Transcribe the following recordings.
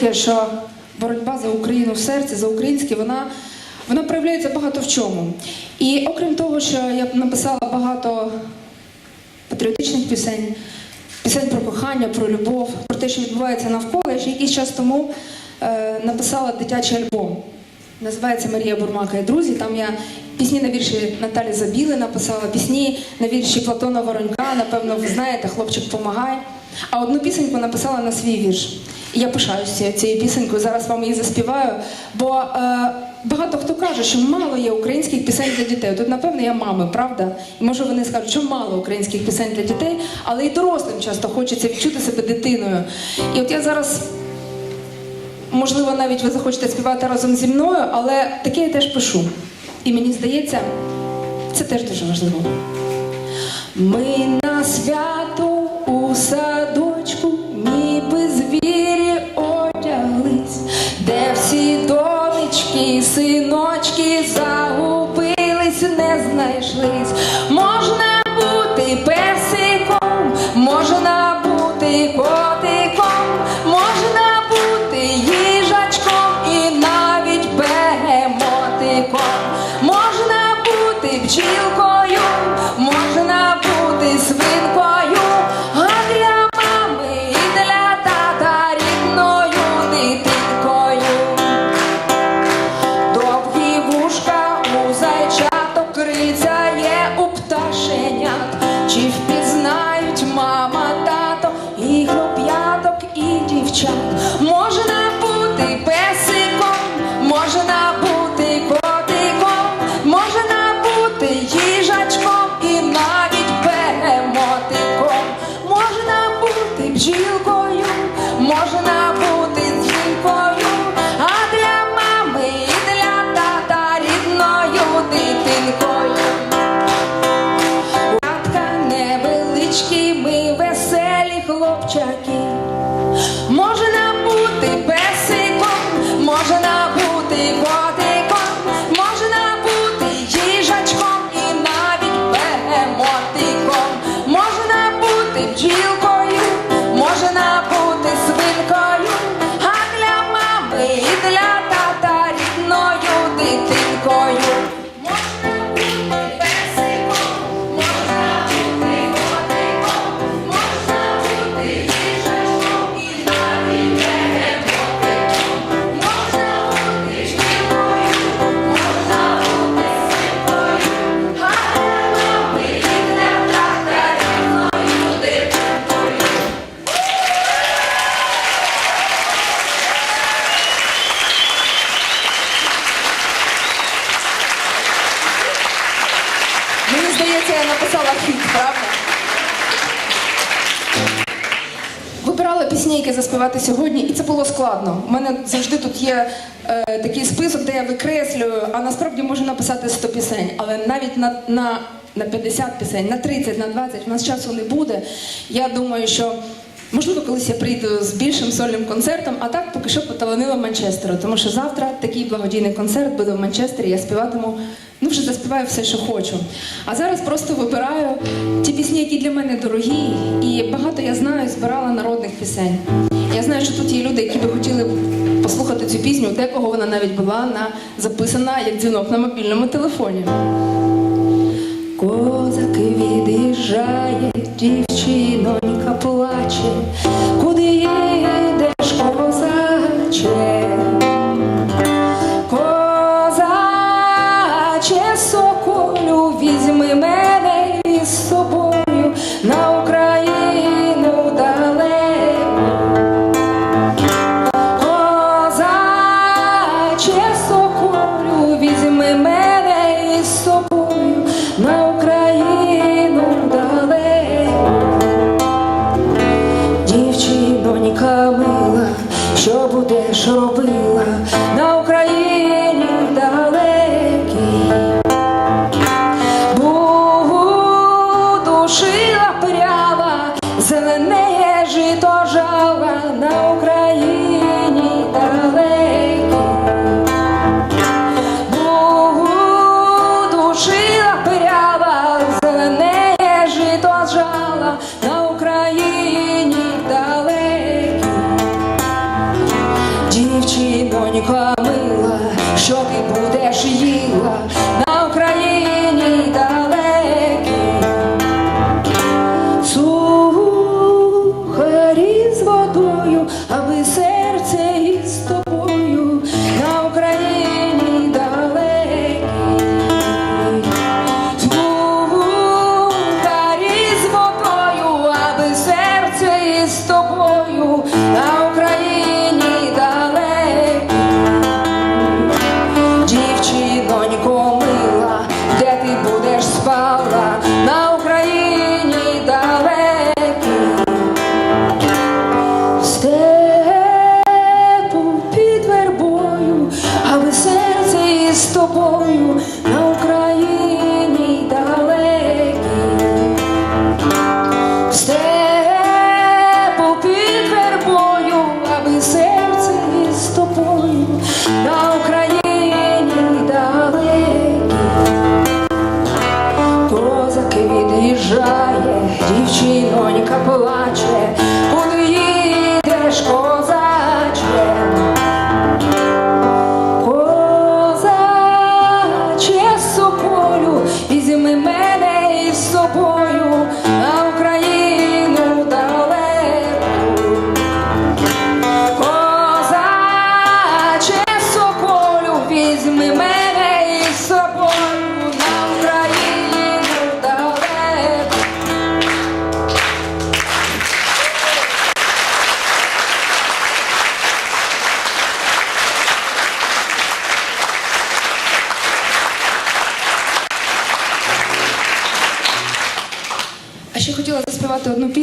таке, що боротьба за Україну в серці, за українське, вона, вона проявляється багато в чому. І окрім того, що я написала багато патріотичних пісень, пісень про кохання, про любов, про те, що відбувається навколо, я ще якийсь час тому е, написала дитячий альбом. Називається Марія Бурмака і друзі. Там я пісні на вірші Наталі Забіли написала, пісні на вірші Платона Воронька, напевно, ви знаєте, хлопчик помагає. А одну пісеньку написала на свій вірш. Я пишаюся цією пісенькою, зараз вам її заспіваю. Бо е, багато хто каже, що мало є українських пісень для дітей. Тут, напевно, я мами, правда? І може вони скажуть, що мало українських пісень для дітей, але і дорослим часто хочеться відчути себе дитиною. І от я зараз Можливо, навіть ви захочете співати разом зі мною, але таке я теж пишу. І мені здається, це теж дуже важливо. Ми на свято у садочку, і синочки загубились, не знайшлись. Заспівати сьогодні, і це було складно. У мене завжди тут є е, такий список, де я викреслюю, а насправді можу написати 100 пісень. Але навіть на, на, на 50 пісень, на 30, на 20 в нас часу не буде. Я думаю, що можливо колись я прийду з більшим сольним концертом, а так поки що поталанила Манчестеру, тому що завтра такий благодійний концерт буде в Манчестері. Я співатиму. Ну, вже заспіваю все, що хочу. А зараз просто вибираю ті пісні, які для мене дорогі, і багато я знаю, збирала народних пісень. Я знаю, що тут є люди, які би хотіли послухати цю пісню, декого вона навіть була на, записана як дзвінок на мобільному телефоні. Козаки від'їжджає, дівчинонька плаче, куди їдеш, козаче?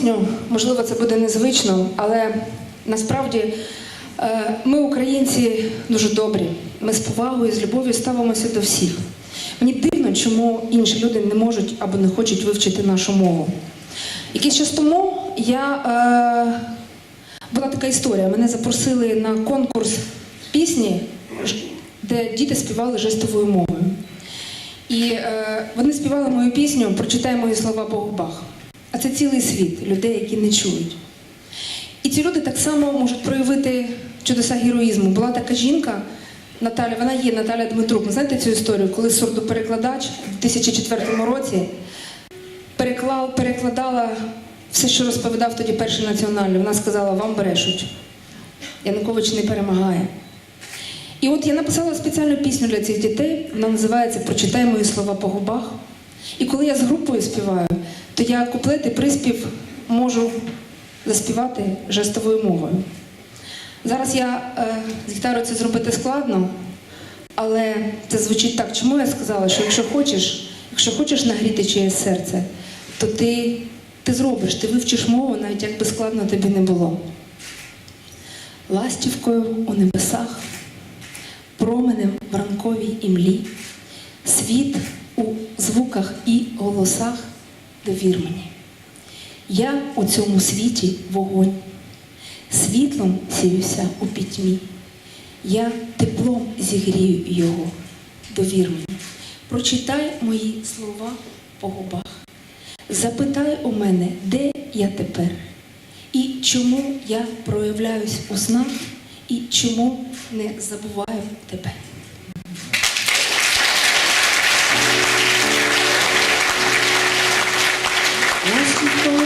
Пісню. Можливо, це буде незвично, але насправді е, ми, українці, дуже добрі. Ми з повагою, з любов'ю ставимося до всіх. Мені дивно, чому інші люди не можуть або не хочуть вивчити нашу мову. Якийсь час тому я е, була така історія. Мене запросили на конкурс пісні, де діти співали жестовою мовою. І е, вони співали мою пісню Прочитай мої слова по губах. А це цілий світ людей, які не чують. І ці люди так само можуть проявити чудеса героїзму. Була така жінка, Наталя, вона є Наталя Дмитрук. Ви знаєте цю історію, коли сурдоперекладач в 2004 році переклав, перекладала все, що розповідав тоді перший національний. Вона сказала, вам брешуть. Янукович не перемагає. І от я написала спеціальну пісню для цих дітей. Вона називається Прочитай мої слова по губах. І коли я з групою співаю, то я куплет і приспів можу заспівати жестовою мовою. Зараз я е, з гітарою це зробити складно, але це звучить так. Чому я сказала, що якщо хочеш, якщо хочеш нагріти чиєсь серце, то ти, ти зробиш, ти вивчиш мову, навіть як би складно тобі не було. Ластівкою у небесах променем в ранковій імлі, світ у звуках і голосах довір мені. Я у цьому світі вогонь, світлом сіюся у пітьмі. Я теплом зігрію його, довір мені. Прочитай мої слова по губах. Запитай у мене, де я тепер, і чому я проявляюсь у снах, і чому не забуваю тебе. Ластівкою у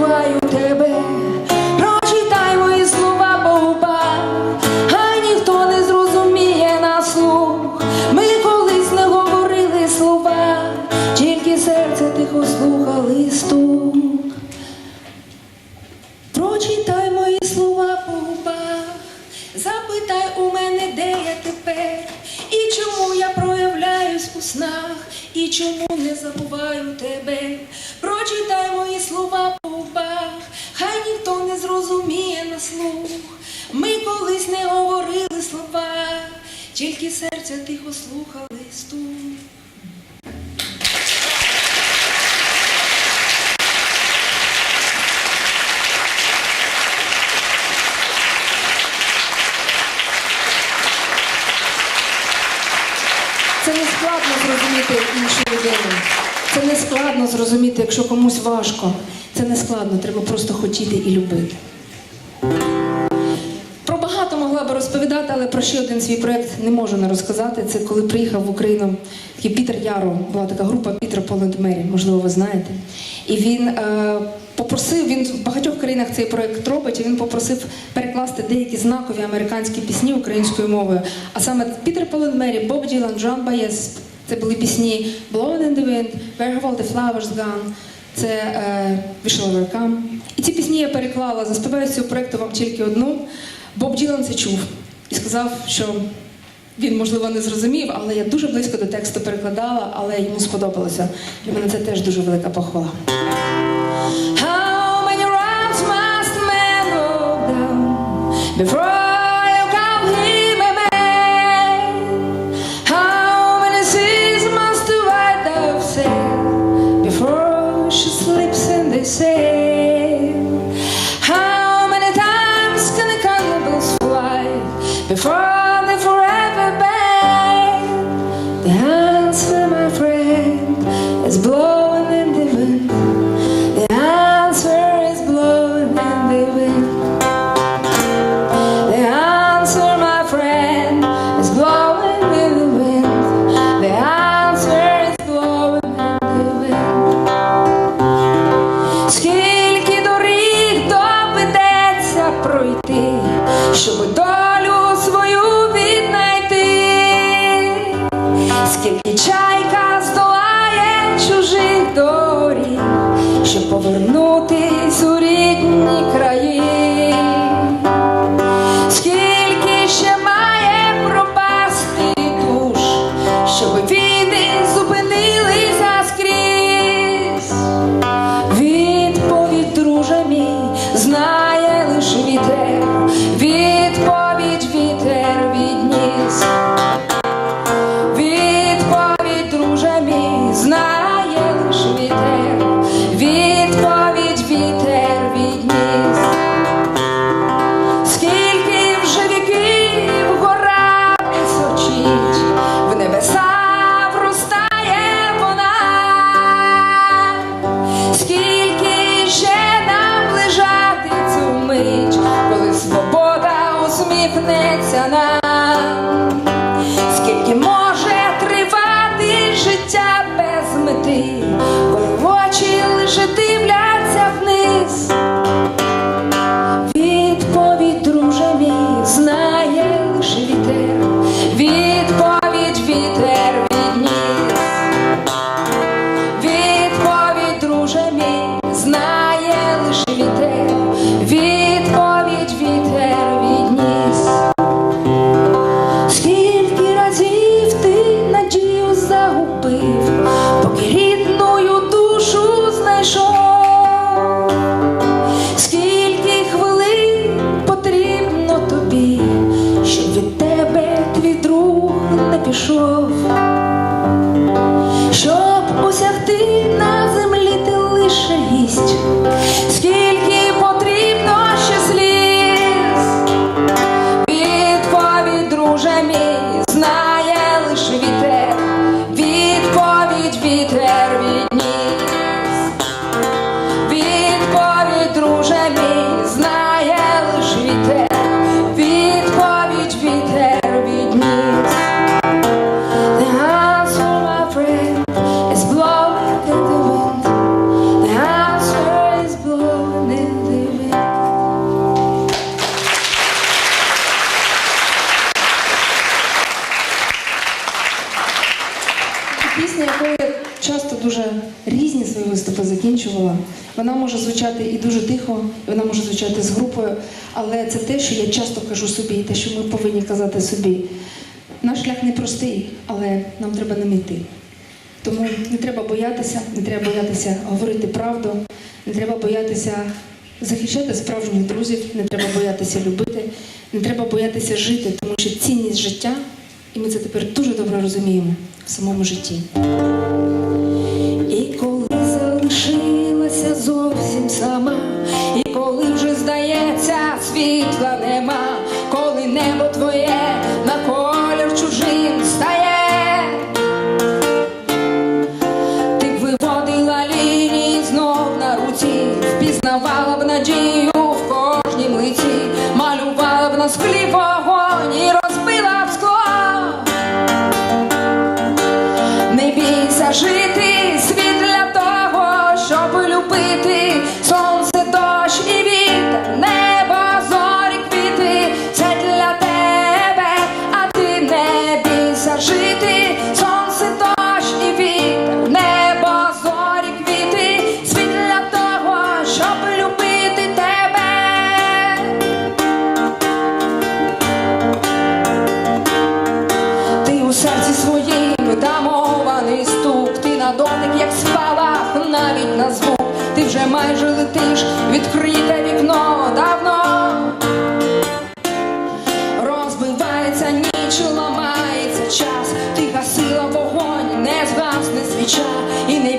why you tell me серця тихо слухали стук. Це не складно зрозуміти іншу людину. Це не складно зрозуміти, якщо комусь важко. Це не складно, треба просто хотіти і любити. про ще один свій проєкт не можу не розказати. Це коли приїхав в Україну такий Пітер Яро, була така група Пітер Поланд Мері, можливо, ви знаєте. І він е, попросив, він в багатьох країнах цей проєкт робить, і він попросив перекласти деякі знакові американські пісні українською мовою. А саме Пітер Поланд Мері, Боб Ділан, Джон Баєс. Це були пісні «Blowing in the Wind, Where Have All the Flowers Gone. Це е, «We Overcome». І ці пісні я переклала, заспіваю цього проєкту вам тільки одну. Боб Ділан це чув і сказав, що він, можливо, не зрозумів, але я дуже близько до тексту перекладала, але йому сподобалося. Для мене це теж дуже велика похвала. How many rounds must man down before Вона може звучати і дуже тихо, і вона може звучати з групою, але це те, що я часто кажу собі, і те, що ми повинні казати собі. Наш шлях непростий, але нам треба ним йти. Тому не треба боятися, не треба боятися говорити правду, не треба боятися захищати справжніх друзів, не треба боятися любити, не треба боятися жити, тому що цінність життя, і ми це тепер дуже добре розуміємо в самому житті. хліба. ламається, ніч ламається час, ти гасила вогонь, не згасне свіча і не.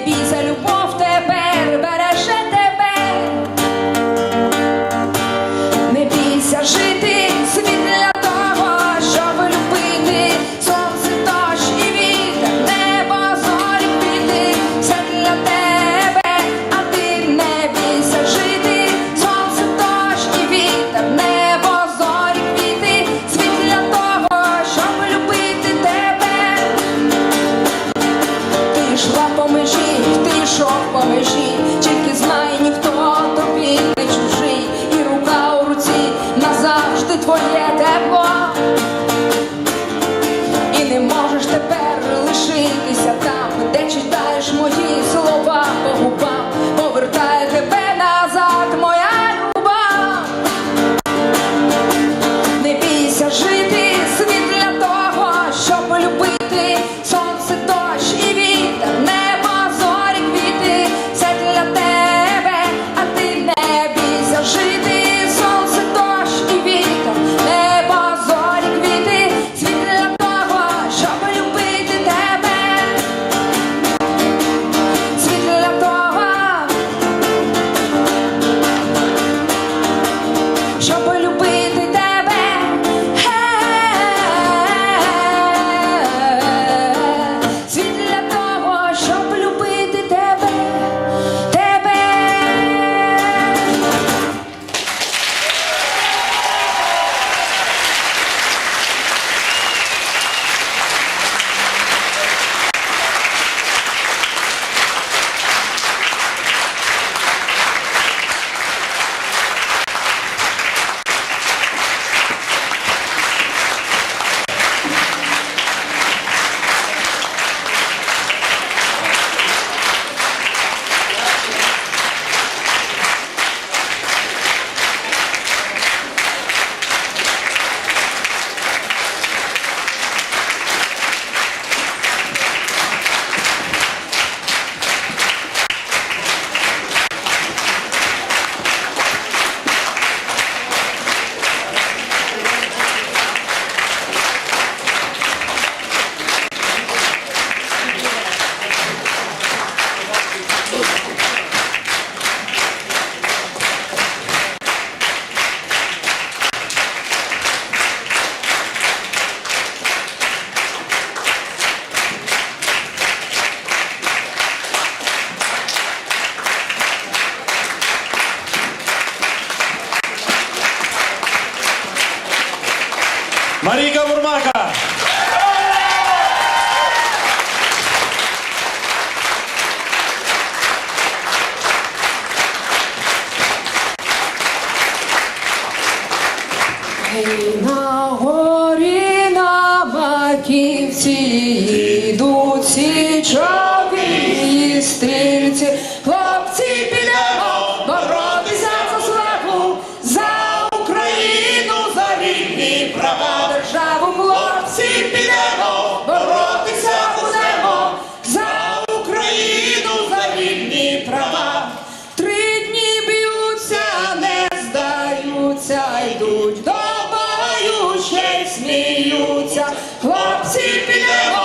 se me.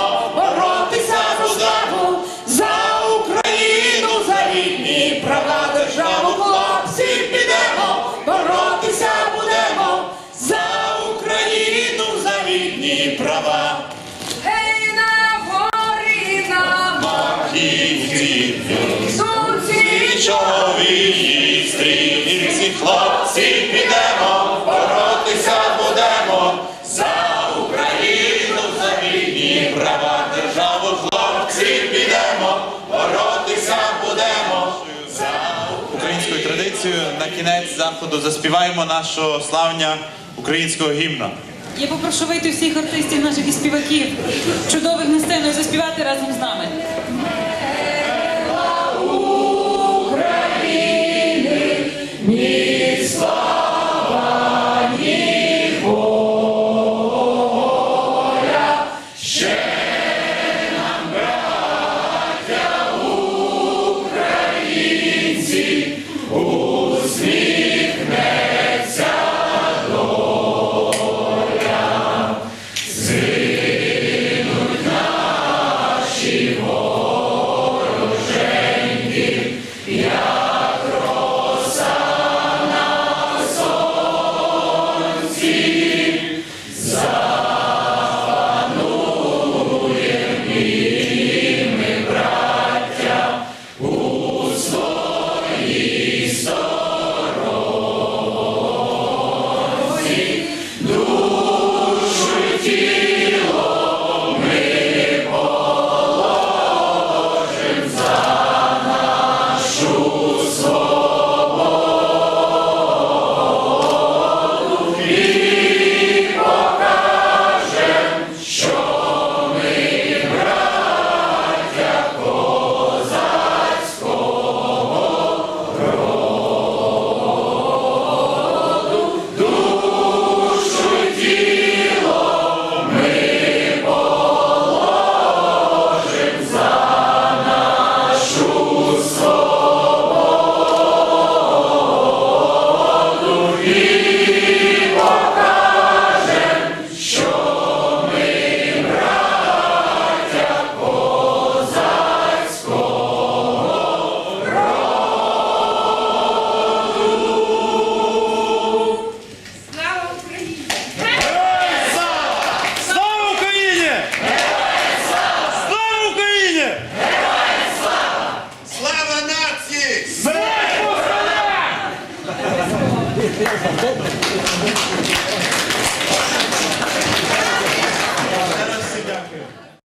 Кінець заходу заспіваємо нашого славня українського гімна. Я попрошу вийти всіх артистів наших і співаків, чудових на сцену заспівати me.